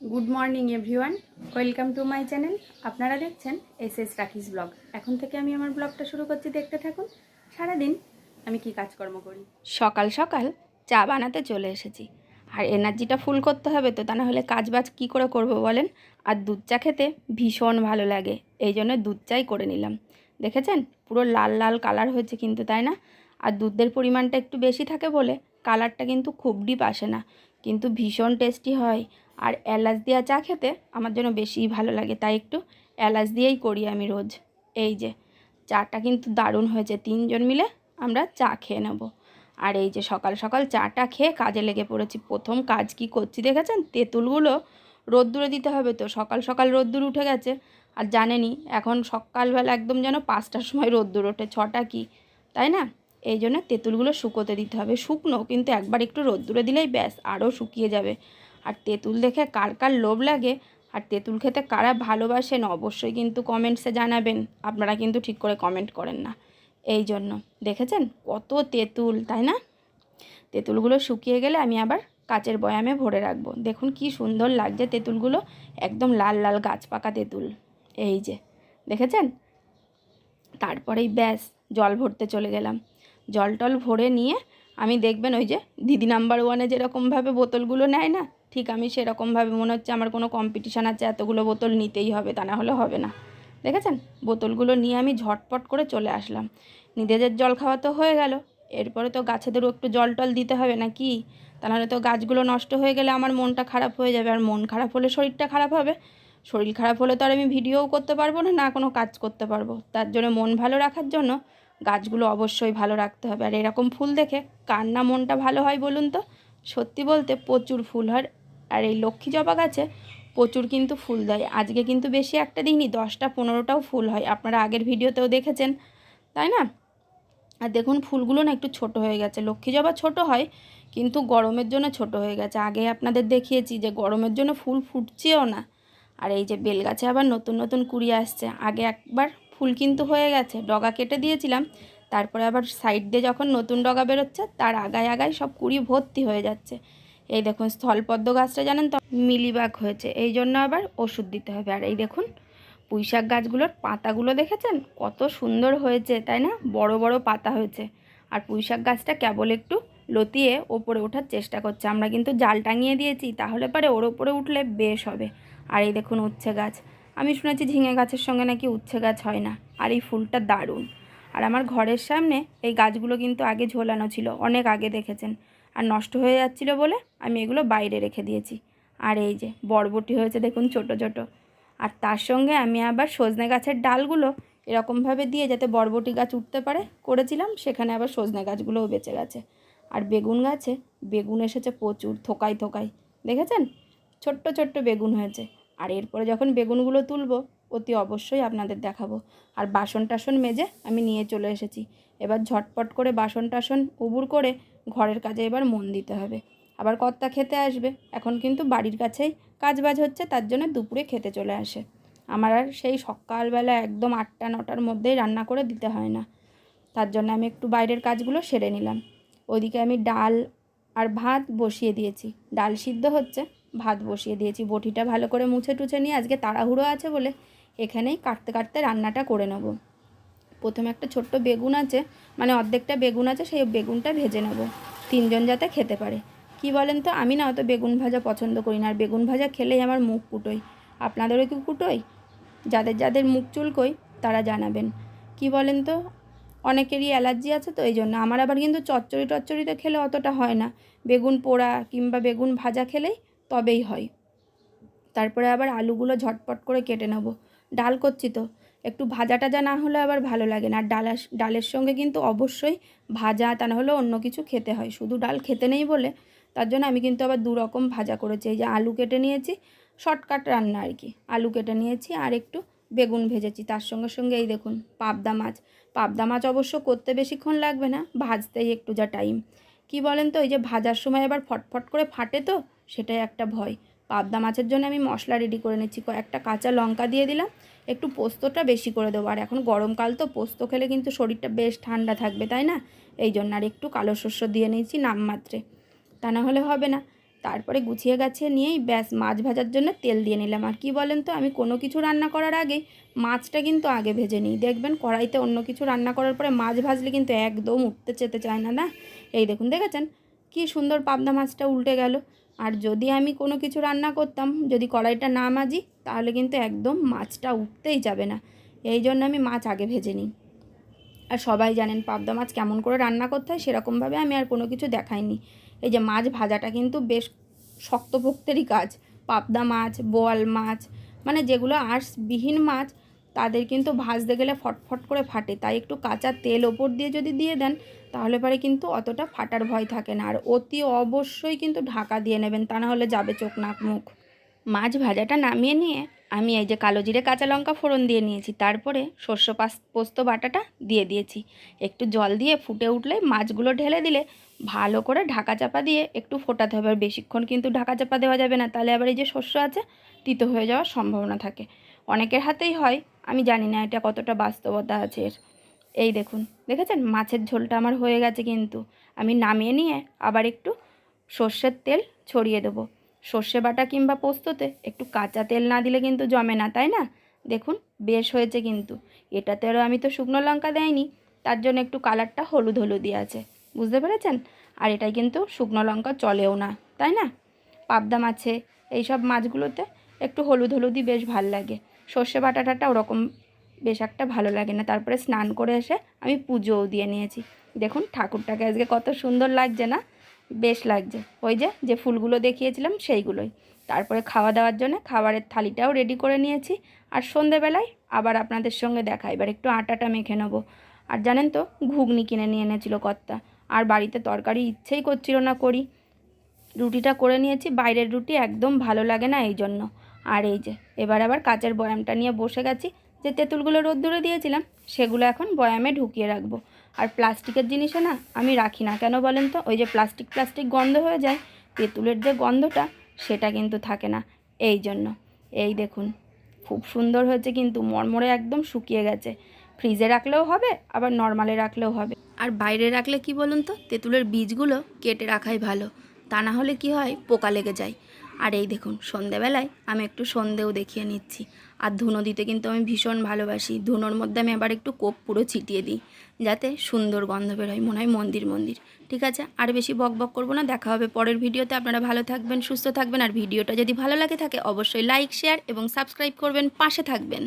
Good morning everyone welcome to my channel আপনারা দেখছেন S S রাখিস ব্লগ এখন থেকে আমি আমার ব্লগটা শুরু করছি। দেখতে থাকুন। সারাদিন আমি কি কাজকর্ম করি? সকাল সকাল চা বানাতে চলে এসেছি। আর এনার্জিটা ফুল করতে হবে তো, তা না হলে কাজ বাজ কী করে করব বলেন? আর দুধ চা খেতে ভীষণ ভালো লাগে। এই জন্য দুধ চাই করে নিলাম। দেখেছেন? পুরো লাল লাল কালার হয়েছে কিন্তু, তাই না? আর দুধের পরিমাণটা একটু বেশি থাকে বলে কালারটা কিন্তু খুব ডিপ আসে না। কিন্তু ভীষণ টেস্টি হয়। আর এলাচ দেওয়া চা খেতে আমার জন্য বেশিই ভালো লাগে, তাই একটু এলাচ দিয়েই করি আমি রোজ। এই যে, চাটা কিন্তু দারুণ হয়েছে, তিনজন মিলে আমরা চা খেয়ে নেব। আর এই যে, সকাল সকাল চাটা খেয়ে কাজে লেগে পড়েছি। প্রথম কাজ কি করছি দেখেছেন? তেঁতুলগুলো রোদ্দুরে দিতে হবে তো, সকাল সকাল রোদ্দুর উঠে গেছে। আর জানেনি এখন সকালবেলা একদম যেন পাঁচটার সময় রোদ্দুর ওঠে, ছটা কি, তাই না? এই জন্য তেঁতুলগুলো শুকোতে দিতে হবে। শুকনো, কিন্তু একবার একটু রোদ্দুরে দিলেই ব্যাস, আরও শুকিয়ে যাবে। আর তেঁতুল দেখে কার কার লোভ লাগে, আর তেঁতুল খেতে কারা ভালোবাসেন অবশ্যই কিন্তু কমেন্টসে জানাবেন। আপনারা কিন্তু ঠিক করে কমেন্ট করেন না। এই জন্য দেখেছেন? কত তেঁতুল, তাই না? তেঁতুলগুলো শুকিয়ে গেলে আমি আবার কাচের বয়ামে ভরে রাখব। দেখুন কি সুন্দর লাগছে তেঁতুলগুলো, একদম লাল লাল গাছ পাকা তেঁতুল। এই যে, দেখেছেন? তারপরেই ব্যাস, জল ভরতে চলে গেলাম। জল টল ভরে নিয়ে আমি দেখবেন ওই যে দিদি নাম্বার ওয়ানে যেরকমভাবে বোতলগুলো নেয় না, ঠিক আমি সেরকমভাবে, মনে হচ্ছে আমার কোনো কম্পিটিশান আছে, এতগুলো বোতল নিতেই হবে, তা না হলে হবে না। দেখেছেন? বোতলগুলো নিয়ে আমি ঝটপট করে চলে আসলাম। নিজেদের জল খাওয়া তো হয়ে গেল। এরপরে তো গাছেদেরও একটু জল টল দিতে হবে না কি? তা নাহলে তো গাছগুলো নষ্ট হয়ে গেলে আমার মনটা খারাপ হয়ে যাবে। আর মন খারাপ হলে শরীরটা খারাপ হবে। শরীর খারাপ হলে তো আর আমি ভিডিওও করতে পারব না না কোনো কাজ করতে পারব। তার জন্য মন ভালো রাখার জন্য গাছগুলো অবশ্যই ভালো রাখতে হবে। আর এরকম ফুল দেখে কার না মনটা ভালো হয় বলুন তো? সত্যি বলতে প্রচুর ফুল হয়। আর এই লক্ষ্মী জবা গাছে প্রচুর কিন্তু ফুল দেয়। আজকে কিন্তু বেশি একটা দিইনি দশটা পনেরোটাও ফুল হয়। আপনারা আগের ভিডিওতেও দেখেছেন, তাই না? আর দেখুন ফুলগুলো না একটু ছোট হয়ে গেছে। লক্ষ্মী জবা ছোট হয়, কিন্তু গরমের জন্য ছোট হয়ে গেছে। আগে আপনাদের দেখিয়েছি যে গরমের জন্য ফুল ফুটছেও না। আর এই যে বেলগাছে আবার নতুন নতুন কুড়ি আসছে। আগে একবার ফুল কিন্তু হয়ে গেছে। ডগা কেটে দিয়েছিলাম। তারপরে আবার সাইড দিয়ে যখন নতুন ডগা বেরোচ্ছে, তার আগায় আগায় সব কুড়ি ভর্তি হয়ে যাচ্ছে। এই দেখুন, স্থলপদ্ম গাছটা জানেন তো, মিলিবাগ হয়েছে। এই জন্য আবার ওষুধ দিতে হবে। আর এই দেখুন, পুঁইশাক গাছগুলোর পাতাগুলো দেখেছেন? কত সুন্দর হয়েছে, তাই না? বড় বড় পাতা হয়েছে। আর পুঁইশাক গাছটা কেবল একটু লতিয়ে ওপরে ওঠার চেষ্টা করছে। আমরা কিন্তু জাল টাঙিয়ে দিয়েছি, তাহলে পরে ওর ওপরে উঠলে বেশ হবে। আর এই দেখুন, উচ্ছে গাছ। আমি শুনেছি ঝিঙে গাছের সঙ্গে নাকি উচ্ছে গাছ হয় না। আর এই ফুলটা দারুণ। আর আমার ঘরের সামনে এই গাছগুলো কিন্তু আগে ঝোলানো ছিল, অনেক আগে দেখেছেন। আর নষ্ট হয়ে যাচ্ছিল বলে আমি এগুলো বাইরে রেখে দিয়েছি। আর এই যে বরবটি হয়েছে, দেখুন ছোট ছোট। আর তার সঙ্গে আমি আবার সজনে গাছের ডালগুলো এরকমভাবে দিয়ে যাতে বরবটি গাছ উঠতে পারে, করেছিলাম। সেখানে আবার সজনে গাছগুলোও বেঁচে গেছে। আর বেগুন গাছে, বেগুন এসেছে প্রচুর থোকাই থোকাই দেখেছেন? ছোট্ট ছোট্ট বেগুন হয়েছে। আর এরপরে যখন বেগুনগুলো তুলব, অতি অবশ্যই আপনাদের দেখাবো। আর বাসন টাসন মেজে আমি নিয়ে চলে এসেছি। এবার ঝটপট করে বাসন টাসন উবুর করে ঘরের কাজে এবার মন দিতে হবে। আবার কর্তা খেতে আসবে। এখন কিন্তু বাড়ির কাছেই কাজ বাজ হচ্ছে, তার জন্য দুপুরে খেতে চলে আসে। আমার আর সেই সকালবেলা একদম আটটা, নটার মধ্যেই রান্না করে দিতে হয় না। তার জন্য আমি একটু বাইরের কাজগুলো সেরে নিলাম। ওইদিকে আমি ডাল আর ভাত বসিয়ে দিয়েছি। ডাল সিদ্ধ হচ্ছে। ভাত বসিয়ে দিয়েছি। বটিটা ভালো করে মুছে টুছে নিয়ে আজকে তাড়াহুড়ো আছে বলে এখানেই কাটতে কাটতে রান্নাটা করে নেব। প্রথমে একটা ছোট্ট বেগুন আছে মানে অর্ধেকটা বেগুন আছে, সেই বেগুনটা ভেজে নেব। তিনজন যাতে খেতে পারে। কি বলেন তো? আমি না অত বেগুন ভাজা পছন্দ করি না, আর বেগুন ভাজা খেলেই আমার মুখ কুটোই আপনাদেরও কি কুটোই যাদের যাদের মুখ চুলকোই তারা জানাবেন। কি বলেন তো? অনেকেরই অ্যালার্জি আছে তো, এই জন্য। আমার আবার কিন্তু চচ্চড়ি টচ্চড়িতে খেলে অতটা হয় না। বেগুন পোড়া কিংবা বেগুন ভাজা খেলেই তবেই হয়। তারপরে আবার আলুগুলো ঝটপট করে কেটে নেব। ডাল করছি তো। একটু ভাজা টাজা না হলে আবার ভালো লাগে না। আর ডালা ডালের সঙ্গে কিন্তু অবশ্যই ভাজা তা না হলে অন্য কিছু খেতে হয়। শুধু ডাল খেতে নেই বলে তার জন্য আমি কিন্তু আবার দু রকম ভাজা করেছি। এই যে আলু কেটে নিয়েছি, শর্টকাট রান্না আর কি। আলু কেটে নিয়েছি আর একটু বেগুন ভেজেছি। তার সঙ্গে সঙ্গে এই দেখুন, পাবদা মাছ। পাবদা মাছ অবশ্য করতে বেশিক্ষণ লাগবে না, ভাজতেই একটু যা টাইম কি বলেন তো, এই যে ভাজার সময় আবার ফটফট করে ফাটে তো, সেটাই একটা ভয়। পাবদা মাছের জন্য আমি মশলা রেডি করে নিচ্ছি। একটা কাঁচা লঙ্কা দিয়ে দিলাম, একটু পোস্তটা বেশি করে দেবো। আর এখন গরমকাল তো, পোস্ত খেলে কিন্তু শরীরটা বেশ ঠান্ডা থাকবে, তাই না? এই জন্য আর একটু কালো শস্য দিয়ে নিয়েছি নামমাত্রে। তা না হলে হবে না। তারপরে গুছিয়ে গাছিয়ে নিয়েই ব্যাস মাছ ভাজার জন্য তেল দিয়ে নিলাম। আর কি বলেন তো, আমি কোনো কিছু রান্না করার আগেই মাছটা কিন্তু আগে ভেজে নিই। দেখবেন কড়াইতে অন্য কিছু রান্না করার পরে মাছ ভাজলে কিন্তু একদম উঠতে চেতে চায় না না? এই দেখুন, দেখেছেন? কি সুন্দর পাবদা মাছটা উল্টে গেল। আর যদি আমি কোনো কিছু রান্না করতাম, যদি কড়াইটা না মাজি, তাহলে কিন্তু একদম মাছটা উঠতেই যাবে না। এই জন্য আমি মাছ আগে ভেজে নিই। আর সবাই জানেন পাবদা মাছ কেমন করে রান্না করতে হয়, সেরকমভাবে আমি আর কোনো কিছু দেখাইনি। এই যে মাছ ভাজাটা কিন্তু বেশ শক্তপোক্তেরই কাজ। পাবদা মাছ, বোয়াল মাছ মানে যেগুলো আঁশবিহীন মাছ, তাদের কিন্তু ভাজতে গেলে ফটফট করে ফাটে। তাই একটু কাঁচা তেল ওপর দিয়ে যদি দিয়ে দেন, তাহলে পরে কিন্তু অতটা ফাটার ভয় থাকে না। আর অতি অবশ্যই কিন্তু ঢাকা দিয়ে নেবেন, তা না হলে যাবে চোখ নাক মুখ। মাছ ভাজাটা নামিয়ে নিয়ে আমি এই যে কালো জিরে কাঁচা লঙ্কা ফোড়ন দিয়ে নিয়েছি। তারপরে শস্য পাস, পোস্ত বাটাটা দিয়ে দিয়েছি। একটু জল দিয়ে ফুটে উঠলে মাছগুলো ঢেলে দিলে ভালো করে ঢাকা চাপা দিয়ে একটু ফোটাতে হবে। আর বেশিক্ষণ কিন্তু ঢাকা চাপা দেওয়া যাবে না। তাহলে আবার এই যে শস্য আছে, তিতো হয়ে যাওয়ার সম্ভাবনা থাকে। অনেকের হাতেই হয়, আমি জানি না এটা কতটা বাস্তবতা আছে এর। এই দেখুন, দেখেছেন? মাছের ঝোলটা আমার হয়ে গেছে কিন্তু। আমি নামিয়ে নিয়ে আবার একটু সর্ষের তেল ছড়িয়ে দেবো। সর্ষে বাটা কিংবা পোস্ততে একটু কাঁচা তেল না দিলে কিন্তু জমে না, তাই না? দেখুন, বেশ হয়েছে কিন্তু। এটাতে আরও আমি তো শুকনো লঙ্কা দেয়নি তার জন্য একটু কালারটা হলুদ হলুদই আছে। বুঝতে পেরেছেন? আর এটাই কিন্তু শুকনো লঙ্কা চলেও না, তাই না? পাবদা মাছে, এইসব মাছগুলোতে একটু হলুদ হলুদই বেশ ভালো লাগে। সর্ষে বাটাটাটা ওরকম বেশ একটা ভালো লাগে না। তারপরে স্নান করে এসে আমি পুজোও দিয়ে নিয়েছি। দেখুন, ঠাকুরটাকে আজকে কত সুন্দর লাগছে না? বেশ লাগছে। ওই যে যে ফুলগুলো দেখিয়েছিলাম সেইগুলোই। তারপরে খাওয়া দাওয়ার জন্য খাবারের থালিটাও রেডি করে নিয়েছি। আর সন্ধেবেলায় আবার আপনাদের সঙ্গে দেখা। এবার একটু আটাটা মেখে নেব। আর জানেন তো, ঘুগনি কিনে নিয়ে এনেছিল কর্তা। আর বাড়িতে তরকারি ইচ্ছেই করছিল না করি। রুটিটা করে নিয়েছি। বাইরের রুটি একদম ভালো লাগে না এই জন্য। আর এই যে, এবার আবার কাচের বয়ামটা নিয়ে বসে গেছি। যে তেঁতুলগুলো রোদ্দুরে দিয়েছিলাম, সেগুলো এখন বয়ামে ঢুকিয়ে রাখব। আর প্লাস্টিকের জিনিসে না আমি রাখি না। কেন বলেন তো? ওই যে প্লাস্টিক প্লাস্টিক গন্ধ হয়ে যায়, তেঁতুলের যে গন্ধটা, সেটা কিন্তু থাকে না। এই জন্য, এই দেখুন, খুব সুন্দর হয়েছে কিন্তু, মরমরে একদম শুকিয়ে গেছে। ফ্রিজে রাখলেও হবে, আবার নর্মালে রাখলেও হবে। আর বাইরে রাখলে কি বলুন তো? তেঁতুলের বীজগুলো কেটে রাখাই ভালো। তা না হলে কি হয়? পোকা লেগে যায়। আর এই দেখুন, সন্ধেবেলায় আমি একটু সন্ধেও দেখিয়ে নিচ্ছি। আর ধুনো দিতে কিন্তু আমি ভীষণ ভালোবাসি। ধুনোর মধ্যে আমি আবার একটু কোপ পুরো ছিটিয়ে দিই, যাতে সুন্দর গন্ধ বেরোয় মনে হয় মন্দির মন্দির। ঠিক আছে? আর বেশি বক বক করব না, দেখা হবে পরের ভিডিওতে। আপনারা ভালো থাকবেন, সুস্থ থাকবেন, আর ভিডিওটা যদি ভালো লাগে থাকে, অবশ্যই লাইক, শেয়ার এবং সাবস্ক্রাইব করবেন, পাশে থাকবেন।